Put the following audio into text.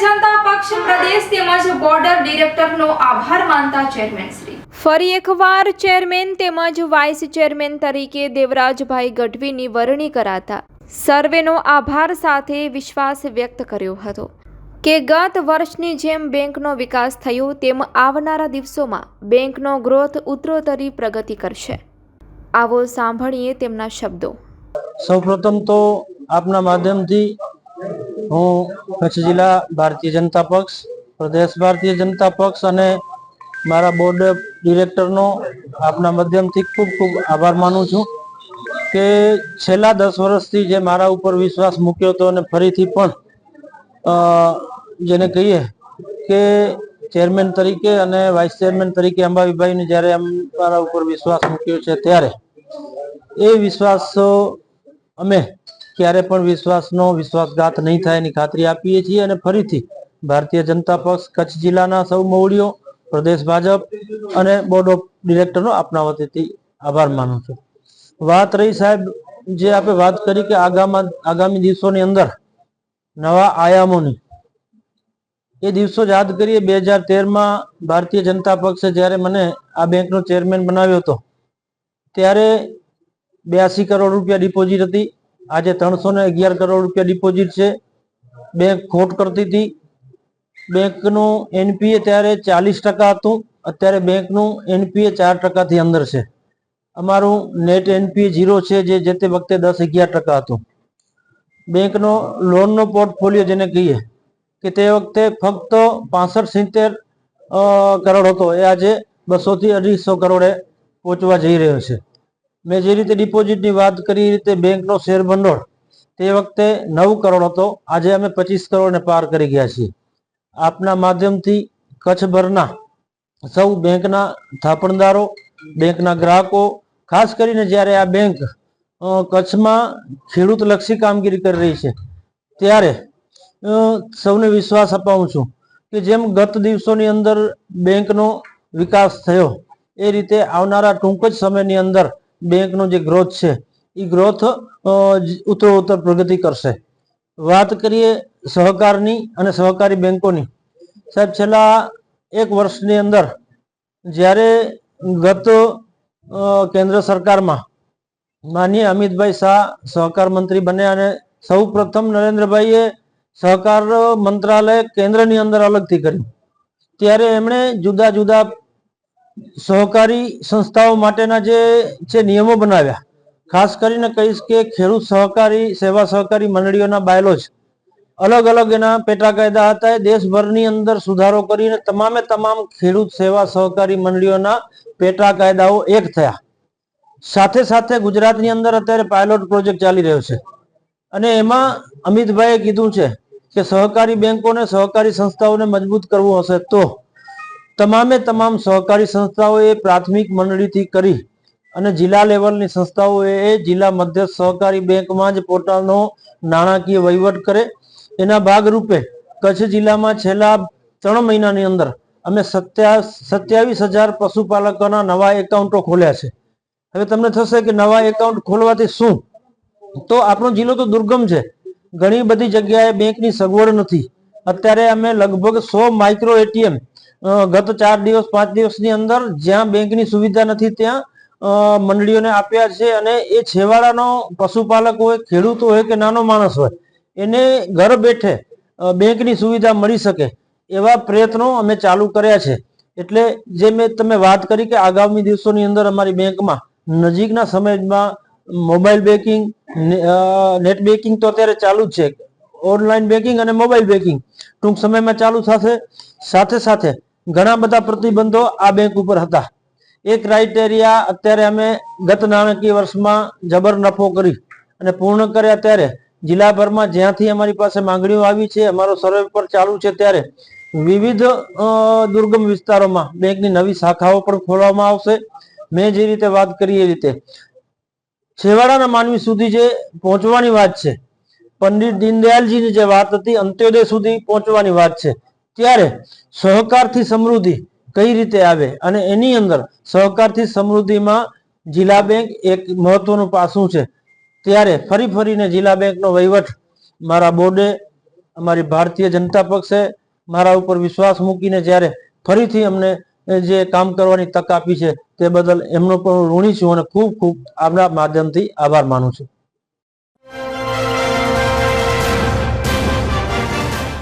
જનતા પક્ષ પ્રદેશ તેમજ બોર્ડર ડિરેક્ટરનો આભાર માનતા ચેરમેન શ્રી. ફરી એકવાર ચેરમેન તેમજ વાઇસ ચેરમેન તરીકે દેવરાજભાઈ ગઢવીની વરણી કરાતા સર્વેનો આભાર સાથે વિશ્વાસ વ્યક્ત કર્યો હતો કે ગત વર્ષની જેમ બેંકનો વિકાસ થયો તેમ આવનારા દિવસોમાં બેંકનો ગ્રોથ ઉત્તરોત્તરી પ્રગતિ કરશે. આવો સાંભળીએ તેમના શબ્દો. સૌપ્રથમ તો આપના માધ્યમથી હું કચ્છ જિલ્લા ભારતીય જનતા પક્ષ, પ્રદેશ ભારતીય જનતા પક્ષ અને મારા બોર્ડ ડિરેક્ટરનો આપના માધ્યમથી ખૂબ ખૂબ આભાર માનું છું કે છેલ્લા દસ વર્ષથી જે મારા ઉપર વિશ્વાસ મૂક્યો હતો અને ફરીથી પણ જેને કહીએ કે ચેરમેન તરીકે અને વાઇસ ચેરમેન તરીકે અંબાવીભાઈને જ્યારે મારા ઉપર વિશ્વાસ મૂક્યો છે ત્યારે, એ વિશ્વાસ અમે ક્યારે પણ વિશ્વાસનો વિશ્વાસઘાત નહીં થાય એની ખાતરી આપીએ છીએ અને ફરીથી ભારતીય જનતા પક્ષ કચ્છ જિલ્લાના સૌ મોવડીઓ, પ્રદેશ ભાજપ અને બોર્ડ ઓફ ડિરેક્ટરનો આપના વતીથી આભાર માનું છું. વાત રહી સાહેબ, જે આપણે વાત કરી કે આગામા, આગામી દિવસોની અંદર નવા આયામોની. એ દિવસો યાદ કરીએ, બે હજાર તેરમાં ભારતીય જનતા પક્ષે જ્યારે મને આ બેંકનો ચેરમેન બનાવ્યો હતો, ત્યારે બ્યાસી કરોડ રૂપિયા ડિપોઝિટ હતી. આજે ત્રણસો ને અગિયાર કરોડ રૂપિયા ડિપોઝિટ છે. બેંક ખોટ કરતી હતી. બેંકનું એનપીએ ત્યારે ચાલીસ ટકા હતું. અત્યારે બેંકનું એનપીએ ચાર ટકાથી અંદર છે. અમારું નેટ એનપીએ ઝીરો છે જે જે તે વખતે દસ અગિયાર ટકા હતું. બેંકનો લોનનો પોર્ટફોલિયો જેને કહીએ કે તે વખતે ફક્ત પાસઠ સિત્તેર કરોડ હતો. એ આજે બસોથી અઢીસો કરોડે પહોંચવા જઈ રહ્યો છે. મેં જે રીતે ડિપોઝિટની વાત કરી, એ રીતે બેંકનો શેર ભંડોળ, તે વખતે નવ કરોડ હતો. આજે અમે પચીસ કરોડને પાર કરી ગયા છીએ. આપના માધ્યમથી કચ્છભરના સૌ બેંકના થાપણદારો, બેંકના ગ્રાહકો, ખાસ કરીને જ્યારે આ બેંક કચ્છમાં ખેડૂત લક્ષી કામગીરી કરી રહી છે, ત્યારે સૌને વિશ્વાસ અપાવું છું કે જેમ ગત દિવસોની અંદર બેંકનો વિકાસ થયો, એ રીતે આવનારા ટૂંક જ સમયની અંદર બેંકનો જે ગ્રોથ છે એ ગ્રોથ ઉત્તરોત્તર પ્રગતિ કરશે. વાત કરીએ સહકારની અને સહકારી બેંકોની. સાહેબ, છેલ્લા એક વર્ષની અંદર જ્યારે ગત કેન્દ્ર સરકારમાં માનીય અમિતભાઈ શાહ સહકાર મંત્રી બન્યા અને સૌ પ્રથમ નરેન્દ્રભાઈએ સહકાર મંત્રાલય કેન્દ્રની અંદર અલગથી કર્યું. ત્યારે એમણે જુદા જુદા સહકારી સંસ્થાઓ માટેના જે છે નિયમો બનાવ્યા, ખાસ કરીને કહીશ કે ખેડૂત સહકારી, સેવા સહકારી મંડળીઓના બાયલોજ અલગ અલગ એના પેટા કાયદા હતા. એ દેશભરની અંદર સુધારો કરીને તમામે તમામ ખેડૂત, સેવા સહકારી મંડળીઓના પેટા કાયદાઓ એક થયા. સાથે સાથે ગુજરાતની અંદર અત્યારે પાયલોટ પ્રોજેક્ટ ચાલી રહ્યો છે. અને એમાં અમિતભાઈએ કીધું છે કે સહકારી બેંકોને સહકારી સંસ્થાઓને મજબૂત કરવું હશે તો તમામે તમામ સહકારી સંસ્થાઓએ પ્રાથમિક મંડળીથી કરી અને જિલ્લા લેવલની સંસ્થાઓએ જિલ્લા મધ્યસ્થ સહકારી બેંકમાં જ પોતાનો નાણાકીય વહીવટ કરે. એના ભાગરૂપે કચ્છ જિલ્લામાં છેલ્લા ત્રણ મહિનાની અંદર અમે સત્યા સત્યાવીસ હજાર પશુપાલકોના નવા એકાઉન્ટો ખોલ્યા છે. હવે તમને થશે કે નવા એકાઉન્ટ ખોલવાથી શું? તો આપણો જિલ્લો તો દુર્ગમ છે. ઘણી બધી જગ્યાએ બેંકની સગવડ નથી. અત્યારે અમે લગભગ સો માઇક્રો એટીએમ ગત ચાર દિવસ, પાંચ દિવસની અંદર જ્યાં બેંકની સુવિધા નથી ત્યાં મંડળીઓને આપ્યા છે અને એ છેવાડાનો પશુપાલક હોય, ખેડૂત હોય કે નાનો માણસ હોય, એને ઘર બેઠે બેંકની સુવિધા મળી શકે એવા પ્રયત્નો અમે ચાલુ કર્યા છે. એટલે જે મેં તમે વાત કરી કે આગામી દિવસોની અંદર અમારી બેંકમાં નજીકના સમયમાં મોબાઈલ બેંકિંગ નેટ બેંકિંગ તો અત્યારે ચાલુ જ છે. ઓનલાઈન બેકિંગ અને મોબાઈલ બેકિંગ ટૂંક સમયમાં ચાલુ થશે. સાથે સાથે ઘણા બધા પ્રતિબંધો આ બેંક ઉપર હતા. એ ક્રાઇટેરિયા અત્યારે અમે ગત નાણાકીય વર્ષમાં જબર નફો કરી અને પૂર્ણ કર્યા ત્યારે જિલ્લાભરમાં જ્યાંથી અમારી પાસે માંગણીઓ આવી છે, અમારો સર્વે પર ચાલુ છે ત્યારે વિવિધ દુર્ગમ વિસ્તારોમાં બેંકની નવી શાખાઓ પણ ખોલવામાં આવશે. મેં જે રીતે વાત કરી એ રીતે. છેવાડાના માનવી સુધી જે પહોંચવાની વાત છે, પંડિત દીનદયાલજીની જે વાત હતી, અંત્યોદય સુધી પહોંચવાની વાત છે. ત્યારે સહકારથી સમૃદ્ધિ કઈ રીતે આવે અને એની અંદર સહકારથી સમૃદ્ધિમાં જિલ્લા બેંક એક મહત્વનું પાસું છે. ત્યારે ફરી ફરીને જિલ્લા બેંકનો વહીવટ મારા બોર્ડે, અમારી ભારતીય જનતા પક્ષે મારા ઉપર વિશ્વાસ મૂકીને જ્યારે ફરીથી અમને જે કામ કરવાની તક આપી છે તે બદલ એમનો પણ ઋણી છું અને ખૂબ ખૂબ આપના માધ્યમથી આભાર માનું છું.